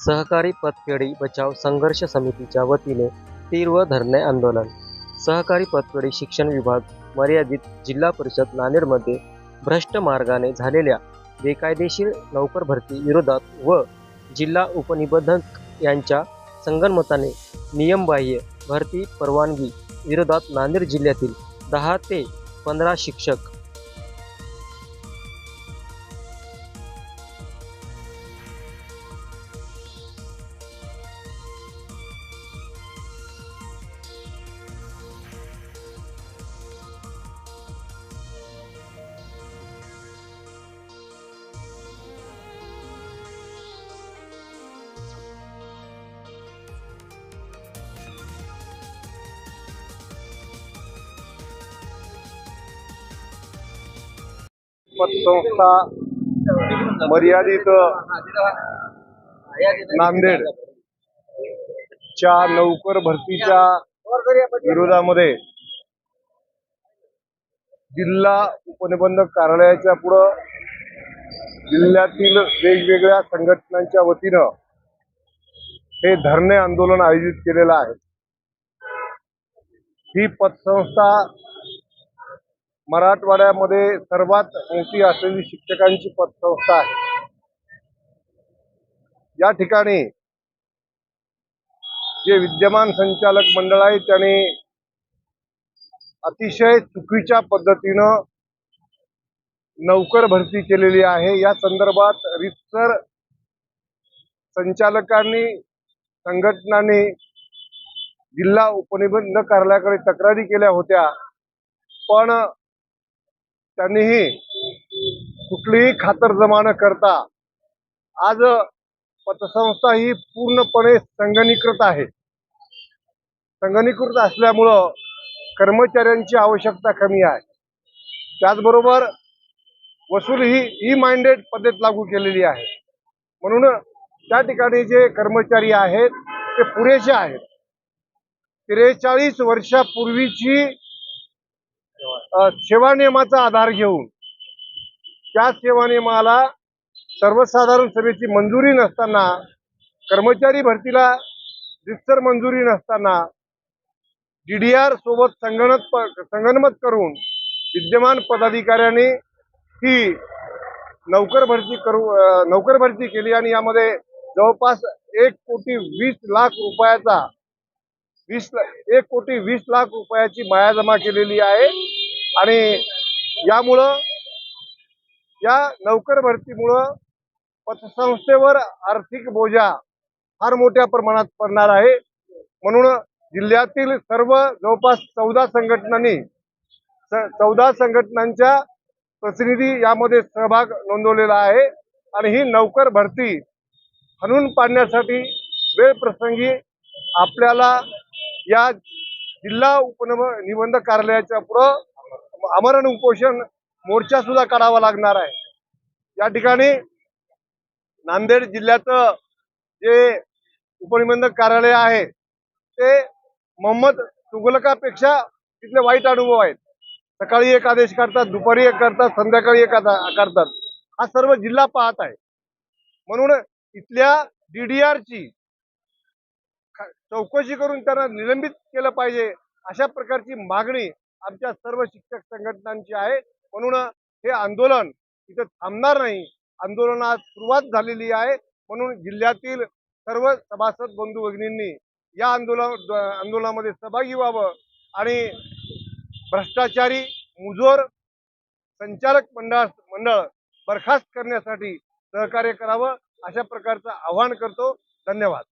सहकारी पतपेढी बचाव संघर्ष समितीच्या वतीने तीव्र धरणे आंदोलन. सहकारी पतपेढी शिक्षण विभाग मर्यादित जिल्हा परिषद नांदेडमध्ये भ्रष्ट मार्गाने झालेल्या बेकायदेशीर नोकर भरती विरोधात व जिल्हा उपनिबंधक यांच्या संगनमताने नियमबाह्य भरती परवानगी विरोधात नांदेड जिल्ह्यातील दहा ते पंधरा शिक्षक पतसंस्था मर्यादित नांदेड च्या नौकर भरतीच्या विरोधामध्ये जिल्हा उपनिबंधक कार्यालयाच्या पुढं जिल्ह्यातील वेगवेगळ्या संघटनांच्या वतीनं हे धरणे आंदोलन आयोजित केलेलं आहे. ही पतसंस्था मराठवाड्यामध्ये सर्वात मोठी असलेली शिक्षकांची पतसंस्था आहे. या ठिकाणी जे विद्यमान संचालक मंडळ आहे त्याने अतिशय चुकीच्या पद्धतीनं नौकर भरती केलेली आहे. या संदर्भात रितसर संचालकांनी संघटनांनी जिल्हा उपनिबंध कार्यालयाकडे तक्रारी केल्या होत्या. पण त्यांनीही कुठलीही खातरजमा न करता आज पतसंस्था ही पूर्णपणे संगणीकृत आहे. संगणीकृत असल्यामुळं कर्मचाऱ्यांची आवश्यकता कमी आहे. त्याचबरोबर वसूल ही ई माइंडेड पद्धत लागू केलेली आहे. म्हणून त्या ठिकाणी जे कर्मचारी आहेत ते पुरेसे आहेत. त्रेचाळीस वर्षापूर्वीची सेवा नियमाचा आधार घेऊन त्या सेवा नियमाला सर्वसाधारण सभेची मंजुरी नसताना कर्मचारी भरतीला रितसर मंजुरी नसताना डीडीआर सोबत संगणक संगणमत करून विद्यमान पदाधिकाऱ्यांनी ही नौकर भरती करू अ, नौकर भरती केली आणि यामध्ये जवळपास एक कोटी वीस लाख रुपयाचा वीस ला- एक कोटी वीस लाख रुपयाची माया जमा केलेली आहे. आणि यामुळं या नोकर भरतीमुळं पतसंस्थेवर आर्थिक बोजा फार मोठ्या प्रमाणात पडणार आहे. म्हणून जिल्ह्यातील सर्व जवळपास चौदा संघटनांनी चौदा संघटनांच्या प्रतिनिधी यामध्ये सहभाग नोंदवलेला आहे. आणि ही नोकर भरती हणून पाडण्यासाठी वेळ प्रसंगी आपल्याला या जिल्हा उपनिबंधक कार्यालयाच्या पुढं आमरण उपोषण मोर्चा सुद्धा काढावा लागणार आहे. या ठिकाणी नांदेड जिल्ह्याचं जे उपनिबंधक कार्यालय आहे ते मोहम्मद तुगलकापेक्षा तिथले वाईट अनुभव आहेत. सकाळी एक आदेश करतात दुपारी एक करतात संध्याकाळी एक करतात. हा सर्व जिल्हा पाहत आहे. म्हणून इथल्या डीडीआरची चौकशी करून त्यांना निलंबित केलं पाहिजे अशा प्रकारची मागणी आमच्या सर्व शिक्षक संघटनांची आहे. म्हणून हे आंदोलन इथं थांबणार नाही. आंदोलनात सुरुवात झालेली आहे. म्हणून जिल्ह्यातील सर्व सभासद बंधू भगिनींनी या आंदोलन आंदोलनामध्ये सहभागी व्हावं आणि भ्रष्टाचारी मुजोर संचालक मंडळ मंडळ बरखास्त करण्यासाठी सहकार्य करावं अशा प्रकारचं आवाहन करतो. धन्यवाद.